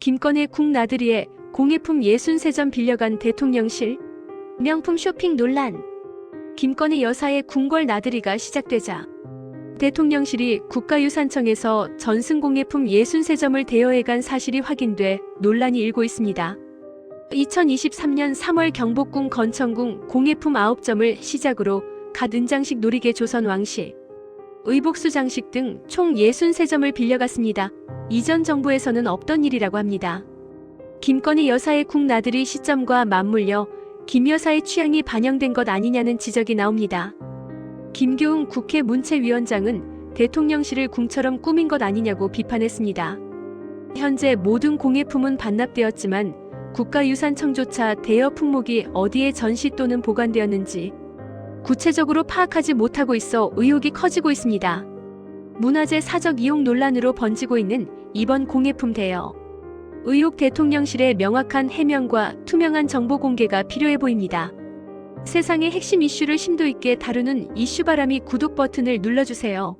김건의 국나들이의 공예품 63점 빌려간 대통령실 명품 쇼핑 논란 김건희 여사의 궁궐 나들이가 시작되자 대통령실이 국가유산청에서 전승공예품 63점을 대여해간 사실이 확인돼 논란이 일고 있습니다. 2023년 3월 경복궁 건천궁 공예품 9점을 시작으로 갓 은장식 놀이개 조선 왕실, 의복수 장식 등 총 63점을 빌려갔습니다. 이전 정부에서는 없던 일이라고 합니다. 김건희 여사의 국 나들이 시점과 맞물려 김 여사의 취향이 반영된 것 아니냐는 지적이 나옵니다. 김교웅 국회 문체위원장은 대통령실을 궁처럼 꾸민 것 아니냐고 비판했습니다. 현재 모든 공예품은 반납되었지만 국가유산청조차 대여 품목이 어디에 전시 또는 보관되었는지 구체적으로 파악하지 못하고 있어 의혹이 커지고 있습니다. 문화재 사적 이용 논란으로 번지고 있는 이번 공예품 대여. 의혹 대통령실의 명확한 해명과 투명한 정보 공개가 필요해 보입니다. 세상의 핵심 이슈를 심도 있게 다루는 이슈바람이 구독 버튼을 눌러주세요.